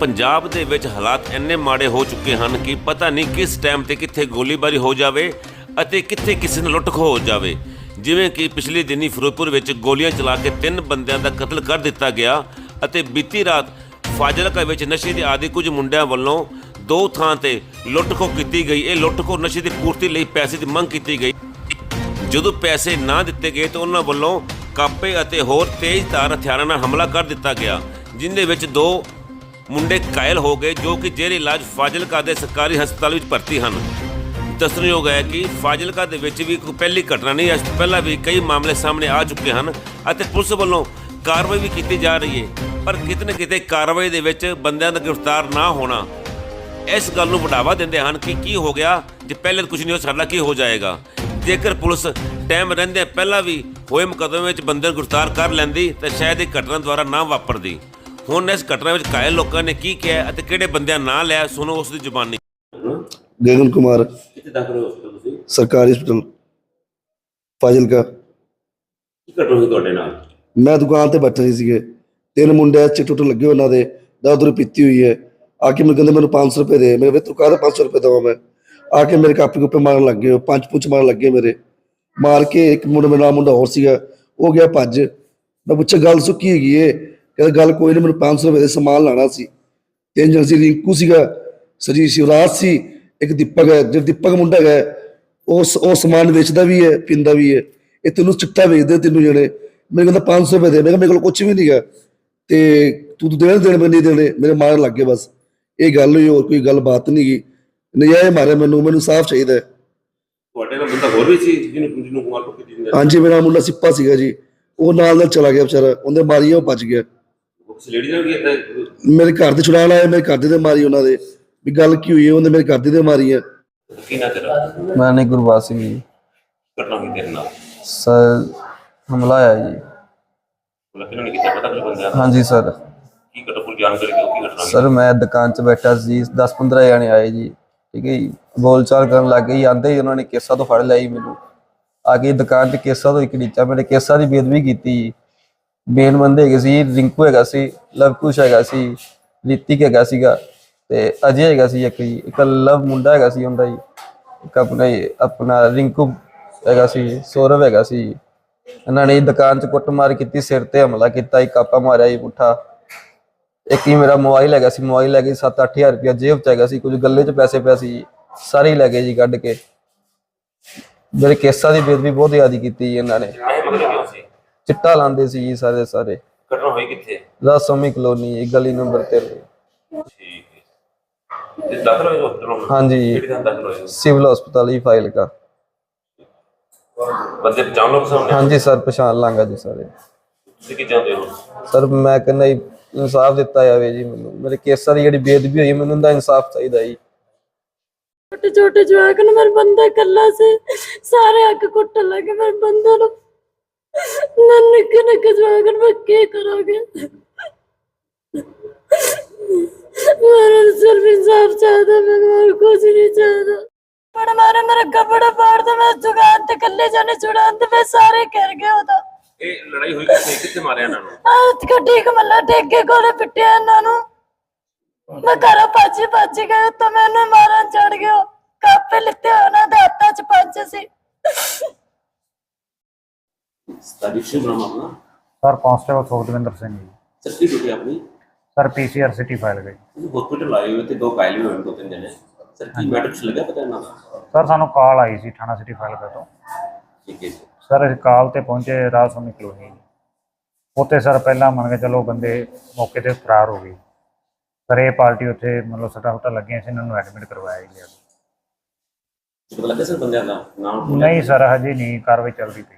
ਪੰਜਾਬ ਦੇ ਵਿੱਚ ਹਾਲਾਤ ਇੰਨੇ ਮਾੜੇ ਹੋ ਚੁੱਕੇ ਹਨ ਕਿ ਪਤਾ ਨਹੀਂ ਕਿਸ ਟਾਈਮ ਤੇ ਕਿੱਥੇ ਗੋਲੀਬਾਰੀ ਹੋ ਜਾਵੇ ਅਤੇ ਕਿੱਥੇ ਕਿਸੇ ਨਾਲ ਲੁੱਟ ਖੋਹ ਹੋ ਜਾਵੇ। ਜਿਵੇਂ ਕਿ ਪਿਛਲੇ ਦਿਨੀ ਫਿਰੋਜ਼ਪੁਰ ਵਿੱਚ ਗੋਲੀਆਂ ਚਲਾ ਕੇ ਤਿੰਨ ਬੰਦਿਆਂ ਦਾ ਕਤਲ ਕਰ ਦਿੱਤਾ ਗਿਆ ਅਤੇ ਬੀਤੀ ਰਾਤ ਫਾਜ਼ਿਲਕਾ ਵਿੱਚ ਨਸ਼ੇ ਦੇ ਆਦੀ ਕੁਝ ਮੁੰਡਿਆਂ ਵੱਲੋਂ ਦੋ ਥਾਂ ਤੇ ਲੁੱਟ ਖੋਹ ਕੀਤੀ ਗਈ। ਇਹ ਲੁੱਟ ਖੋਹ ਨਸ਼ੇ ਦੀ ਪੂਰਤੀ ਲਈ ਪੈਸੇ ਦੀ ਮੰਗ ਕੀਤੀ ਗਈ। ਜਦੋਂ ਪੈਸੇ ਨਾ ਦਿੱਤੇ ਗਏ ਤਾਂ ਉਹਨਾਂ ਵੱਲੋਂ ਕਾਪੇ ਅਤੇ ਹੋਰ ਤੇਜ਼ ਤੇਜ਼ਧਾਰ ਹਥਿਆਰਾਂ ਨਾਲ ਹਮਲਾ ਕਰ ਦਿੱਤਾ ਗਿਆ ਜਿਨ੍ਹਾਂ ਵਿੱਚ ਦੋ ਮੁੰਡੇ ਕਾਇਲ ਹੋ ਗਏ ਜੋ ਕਿ ਜੇਰੇ ਇਲਾਜ ਫਾਜ਼ਿਲਕਾ ਦੇ ਸਰਕਾਰੀ ਹਸਪਤਾਲ ਵਿੱਚ ਭਰਤੀ ਹਨ। ਦੱਸਣਯੋਗ ਹੈ ਕਿ ਫਾਜ਼ਿਲਕਾ ਦੇ ਵਿੱਚ ਵੀ ਕੋਈ ਪਹਿਲੀ ਘਟਨਾ ਨਹੀਂ, ਇਸ ਤੋਂ ਪਹਿਲਾਂ ਵੀ ਕਈ ਮਾਮਲੇ ਸਾਹਮਣੇ ਆ ਚੁੱਕੇ ਹਨ ਅਤੇ ਪੁਲਿਸ ਵੱਲੋਂ ਕਾਰਵਾਈ ਵੀ ਕੀਤੀ ਜਾ ਰਹੀ ਹੈ। ਪਰ ਕਿਤੇ ਨਾ ਕਿਤੇ ਕਾਰਵਾਈ ਦੇ ਵਿੱਚ ਬੰਦਿਆਂ ਦਾ ਗ੍ਰਿਫਤਾਰ ਨਾ ਹੋਣਾ ਇਸ ਗੱਲ ਨੂੰ ਵਧਾਵਾ ਦਿੰਦੇ ਹਨ ਕਿ ਕੀ ਹੋ ਗਿਆ ਜੇ ਪਹਿਲੇ ਕੁਝ ਨਹੀਂ ਹੋ ਸਾਡਾ ਕੀ ਹੋ ਜਾਏਗਾ। ਜੇਕਰ ਪੁਲਿਸ ਟਾਈਮ ਰਹਿੰਦੇ ਪਹਿਲਾਂ ਵੀ ਹੋਏ ਮੁਕੱਦਮੇ ਵਿੱਚ ਬੰਦੇ ਨੂੰ ਗ੍ਰਿਫਤਾਰ ਕਰ ਲੈਂਦੀ ਤਾਂ ਸ਼ਾਇਦ ਇਹ ਘਟਨਾ ਦੁਆਰਾ ਨਾ ਵਾਪਰਦੀ। ਹੁਣ ਇਸ ਘਟਨਾ ਵਿੱਚ ਘਾਇਲ ਲੋਕਾਂ ਨੇ ਕੀ ਕਿਹਾ ਅਤੇ ਕਿਹੜੇ ਬੰਦਿਆਂ ਨਾਂ ਲਿਆ ਸੁਣੋ ਉਸ ਦੀ ਜ਼ੁਬਾਨੀ। ਗਗਨ ਕੁਮਾਰ ਕਿੱਥੇ ਦਾਖਲ ਹੋ ਹਸਪਤਾਲ ਤੁਸੀਂ? ਸਰਕਾਰੀ ਹਸਪਤਾਲ ਫਾਜ਼ਿਲਕਾ। ਕੀ ਘਟਨਾ ਹੋਈ ਤੁਹਾਡੇ ਨਾਲ? ਮੈਂ ਦੁਕਾਨ ਤੇ ਬੈਠੇ ਸੀਗੇ। ਤਿੰਨ ਮੁੰਡੇ ਚਿੱਟੇ ਟੁੱਟ ਲੱਗੇ ਉਹਨਾਂ ਦੇ ਦਾਦੂ ਪੀਤੀ ਹੋਈ ਹੈ। ਆ ਕੇ ਮੈਨੂੰ ਕਹਿੰਦੇ ਮੈਨੂੰ 500 ਰੁਪਏ ਦੇ ਮੇਰੇ ਵੇ ਤੂੰ ਕਾਹਦਾ 500 ਰੁਪਏ ਦਵਾਂ ਮੈਂ? ਆ ਕੇ ਮੇਰੇ ਕਾਪੀ ਕੁੱਪੇ ਮਾਰਨ ਲੱਗ ਗਏ ਪੰਜ ਪੁੱਛ ਮਾਰਨ ਲੱਗੇ ਮੇਰੇ। ਮਾਰ ਕੇ ਇੱਕ ਮੁੰਡਾ ਮੇਰਾ ਮੁੰਡਾ ਹੋਰ ਸੀਗਾ ਉਹ ਗਿਆ ਭੱਜ। ਮੈਂ ਪੁੱਛਿਆ ਗੱਲ ਸੁੱਕੀ ਹੈਗੀ ਏ? ਕਹਿੰਦਾ ਗੱਲ ਕੋਈ ਨਹੀਂ ਮੈਨੂੰ 500 ਰੁਪਏ ਦੇ ਸਮਾਨ ਲਾਣਾ ਸੀ। ਤਿੰਨ ਜਣ ਸੀ ਰਿੰਕੂ ਸੀਗਾ ਸਜੀ ਸ਼ਿਵਰਾਜ ਸੀ ਇੱਕ ਦੀਪਕ ਹੈ ਜਿਹੜਾ ਦੀਪਕ ਮੁੰਡਾ ਹੈ ਉਹ ਸ- ਉਹ ਸਮਾਨ ਵੇਚਦਾ ਵੀ ਹੈ ਪਿੰਦਾ ਵੀ ਹੈ। ਇਹ ਤੈਨੂੰ ਚਿੱਟਾ ਵੇਚਦੇ ਤਿੰਨੋਂ ਜਣੇ। ਮੇਰੇ ਕਹਿੰਦਾ 500 ਰੁਪਏ ਦੇ। ਮੈਂ ਕਿਹਾ ਮੇਰੇ ਕੋਲ ਕੁਝ ਵੀ ਨਹੀਂਗਾ ਤੇ ਤੂੰ ਤੂੰ ਦੇਣ ਦੇਣ ਮੈਂ ਨਹੀਂ ਦੇਣੇ। ਮੇਰੇ ਮਾਰਨ ਲੱਗ ਗਏ ਬਸ। ਇਹ ਗੱਲ ਹੋਈ ਹੋਰ ਕੋਈ ਗੱਲ ਬਾਤ ਨਹੀਂ ਗਈ ਨਜਾਇਜ਼ ਮਾਰਿਆ ਮੈਨੂੰ ਮੈਨੂੰ ਸਾਫ਼ ਚਾਹੀਦਾ ਹੈ। ਤੁਹਾਡੇ ਨਾਲ ਬੰਦਾ ਹੋਰ ਵੀ ਸੀ ਜਿਹਨੂੰ ਜਿਹਨੂੰ ਕੁਮਾਰ ਕੋ ਕੀਤੀ ਹਾਂਜੀ ਮੇਰਾ ਮੁੰਡਾ ਸਿੱਪਾ ਸੀਗਾ ਜੀ। ਉਹ ਨਾਲ ਨਾਲ ਚਲਾ ਗਿਆ ਵਿਚਾਰਾ। ਉਹਦੇ ਮਾਰੀ ਉਹ ਭੱਜ ਗਿਆ। ਉਸ ਲੇਡੀ ਨਾਲ ਵੀ ਇਦਾਂ ਮੇਰੇ ਘਰ ਦੇ ਛੁਡਾਣ ਆਏ ਮੇਰੇ ਘਰ ਦੇ ਤੇ ਮਾਰੀ ਉਹਨਾਂ ਦੇ। ਵੀ ਗੱਲ ਕੀ ਹੋਈ ਹੈ ਉਹਨੇ ਮੇਰੇ ਘਰ ਦੇ ਤੇ ਮਾਰੀ ਹੈ। ਕੀ ਨਾ ਤੇਰਾ? ਮੈਂ ਨਹੀਂ ਗੁਰਬਾਜ ਸਿੰਘ ਜੀ। ਘਟਨਾ ਹੋਈ ਤੇਰੇ ਨਾਲ? ਸਰ ਹਮਲਾ ਆਇਆ ਜੀ। ਮਤਲਬ ਕਿਹਨਾਂ ਨੇ ਕੀਤਾ ਪਤਾ ਕੁਝ ਬੰਦਿਆਂ ਦਾ? ਹਾਂਜੀ ਸਰ। ਕੀ ਘਟਨਾ ਪੂਰੀ ਜਾਣਕਾਰੀ ਦਿਓ ਕੀ ਘਟਨਾ ਹੋਈ? ਸਰ ਮੈਂ ਦੁਕਾਨ 'ਚ ਬੈਠਾ ਸੀ 10-15 ਜਣੇ ਆਏ ਜੀ ਠੀਕ ਹੈ ਜੀ। ਬੋਲਚਾਲ ਕਰਨ ਲੱਗ ਗਏ ਜੀ ਆਂਦੇ ਹੀ ਉਹਨਾਂ ਨੇ ਕੇਸਾਂ ਤੋਂ ਫੜ ਲਿਆ ਜੀ ਮੈਨੂੰ। ਆ ਕੇ ਦੁਕਾਨ 'ਚ ਕੇਸਾਂ ਤੋਂ ਇੱਕ ਨੀਚਾ ਮੇਰੇ ਕੇਸਾਂ ਦੀ ਬੇਦਬੀ ਕੀਤੀ ਜੀ। ਮੇਨ ਬੰਦੇ ਹੈਗੇ ਸੀ, ਰਿੰਕੂ ਹੈਗਾ ਸੀ, ਲਵਕੁਸ਼ ਹੈਗਾ ਸੀ, ਰਿਤਿਕ ਹੈਗਾ ਸੀਗਾ ਤੇ ਅਜੇ ਹੈਗਾ ਸੀ ਇੱਕ ਜੀ, ਇੱਕ ਲਵ ਮੁੰਡਾ ਹੈਗਾ ਸੀ ਹੁੰਦਾ ਜੀ, ਇੱਕ ਆਪਣਾ ਹੀ- ਆਪਣਾ ਰਿੰਕੂ ਹੈਗਾ ਸੀ, ਸੌਰਵ ਹੈਗਾ ਸੀ। ਇਹਨਾਂ ਨੇ ਦੁਕਾਨ 'ਚ ਕੁੱਟਮਾਰ ਕੀਤੀ, ਸਿਰ ਤੇ ਹਮਲਾ ਕੀਤਾ, ਇੱਕ ਕਾਪਾ ਮਾਰਿਆ ਜੀ ਪੁੱਠਾ। ਇੱਕ ਹੀ ਮੇਰਾ ਮੋਬਾਈਲ ਹੈਗਾ ਸੀ, ਮੋਬਾਈਲ ਲੈ ਗਏ 7-8000 ਰੁਪਇਆ ਜੇਬ 'ਚ ਹੈਗਾ ਸੀ, ਕੁਝ ਗੱਲੇ 'ਚ ਪੈਸੇ ਪਏ ਸੀ ਜੀ, ਸਾਰੇ ਹੀ ਲੈ ਗਏ ਜੀ ਕੱਢ ਕੇ। ਮੇਰੇ ਕੇਸਾਂ ਦੀ ਬੇਦਬੀ ਬਹੁਤ ਜ਼ਿਆਦਾ ਕੀਤੀ ਜੀ ਇਹਨਾਂ ਨੇ। ਇਹ ਮਗਰ ਕਿਉਂ ਸੀ। ਚਿੱਟਾ ਲਾਉਂਦੇ ਸੀ ਜੀ ਸਾਰੇ ਸਾਰੇ। ਘਟਨਾ ਹੋਈ ਕਿੱਥੇ? ਰਾਸੋਮੀ ਕਲੋਨੀ ਜੀ, ਗਲੀ ਨੰਬਰ 3 ਠੀਕ ਹੈ। ਤੇ ਦਾਖਲ ਹੋਏ ਹਸਪਤਾਲ ਹਾਂਜੀ। ਕਿਹੜੀ ਥਾਂ ਦਾਖਲ ਹੋਏ? ਸਿਵਲ ਹਸਪਤਾਲ ਹੀ ਫਾਈਲ ਕਾ ਬੰਦੇ ਪਛਾਣ ਲਓ ਸਾਹਮਣੇ ਹਾਂਜੀ ਸਰ ਪਛਾਣ ਲਾਂਗਾ ਜੀ ਸਾਰੇ। ਤੁਸੀਂ ਕੀ ਚਾਹੁੰਦੇ ਹੋ? ਸਰ ਮੈਂ ਕਹਿੰਦਾ ਜੀ ਇਨਸਾਫ ਦਿੱਤਾ ਜਾਵੇ ਜੀ ਮੈਨੂੰ। ਮੇਰੇ ਕੇਸਾਂ ਦੀ ਜਿਹੜੀ ਬੇਦਬੀ ਹੋਈ ਮੈਨੂੰ ਦਾ ਇਨਸਾਫ ਚਾਹੀਦਾ ਜੀ। ਛੋਟੇ ਛੋਟੇ ਜਵਾਕ ਨੂੰ ਮੇਰਾ ਬੰਦਾ ਇਕੱਲਾ ਸੀ। ਸਾਰੇ ਅੱਗ ਕੁੱਟਣ ਲੱਗੇ ਮੇਰੇ ਬੰਦੇ ਨੂੰ। ਮੈਂ ਨਿੱਕੇ ਨਿੱਕੇ ਜਵਾਕ ਨੂੰ ਮੈਂ ਕੀ ਕਰਾਂਗੇ? ਮੇਰਾ ਸਿਰਫ ਇਨਸਾਫ ਚਾਹਦਾ ਮੈਂ ਹੋਰ ਕੁਝ ਨਹੀਂ ਚਾਹਦਾ। ਬੜਾ ਮਾਰੇ ਮੇਰਾ ਕੱਪੜਾ ਪਾੜ ਦੇ ਮੈਂ ਦੁਕਾਨ ਤੇ ਇਕੱਲੇ ਜਾਣੇ ਛੁਡਾਉਣ ਤੇ ਮੈਂ ਸਾਰੇ ਕਰ ਗਏ ਉਹਦਾ ਇਹ ਲੜਾਈ ਹੋਈ ਕਿੱਥੇ? ਕਿੱਥੇ ਮਾਰਿਆ ਇਹਨਾਂ ਨੂੰ? ਆਹ ਗੱਡੀ ਕਮੱਲਾ ਟੇਕੇ ਕੋਲੇ ਪਿੱਟਿਆ ਇਹਨਾਂ ਨੂੰ। ਮੈਂ ਘਰੋਂ ਭੱਜ ਭੱਜ ਗਏ ਤਾਂ ਮੈਨੂੰ ਮਾਰਨ ਚੜ ਗਿਆ। ਕਾਪੇ ਲਿੱਤੇ ਉਹਨਾਂ ਦੇ ਹੱਥਾਂ 'ਚ ਪੰਜ ਸੀ। ਆਪਣਾ ਸਰ ਕਾਂਸਟੇਬਲ ਸੁਖਦਵਿੰਦਰ ਸਿੰਘ ਜੀ। ਸੱਚੀ ਡਿਊਟੀ ਆਪਣੀ? ਸਰ ਪੀਸੀਆਰ ਸਿਟੀ ਫਾਈਲ ਗਈ। ਤੁਸੀਂ ਹਸਪੀਟਲ ਆਏ ਹੋ ਤੇ ਦੋ ਘਾਇਲ ਵੀ ਹੋਏ ਦੋ ਤਿੰਨ ਜਣੇ। ਸਰ ਕੀ ਮੈਟਰ ਕੁਛ ਲੱਗਾ ਪਤਾ ਇਹਨਾਂ ਦਾ? ਸਰ ਸਾਨੂੰ ਕਾਲ ਆਈ ਸੀ ਥਾਣਾ ਸਿਟੀ ਫਾਈਲ ਤੋਂ। ਠੀਕ ਹੈ ਜੀ। ਸਰ ਅਸੀਂ ਕਾਲ ਤੇ ਪਹੁੰਚੇ ਰਾਜ ਸੁਮੀ ਕਲੋਨੀ ਉੱਥੇ ਸਰ ਪਹਿਲਾਂ ਮੰਨ ਕੇ ਚਲੋ ਬੰਦੇ ਮੌਕੇ ਤੇ ਫਰਾਰ ਹੋ ਗਏ। ਸਰ ਇਹ ਪਾਰਟੀ ਉੱਥੇ ਮਤਲਬ ਸੱਟਾਂ ਫੁੱਟਾਂ ਲੱਗੀਆਂ ਸੀ ਇਹਨਾਂ ਨੂੰ ਐਡਮਿਟ ਕਰਵਾਇਆ ਗਿਆ ਪਤਾ ਲੱਗਾ ਸਰ ਬੰਦਿਆਂ ਦਾ? ਨਾਮ? ਨਹੀਂ ਸਰ ਹਜੇ ਨਹੀਂ ਕਾਰਵਾਈ ਚੱਲਦੀ ਪਈ।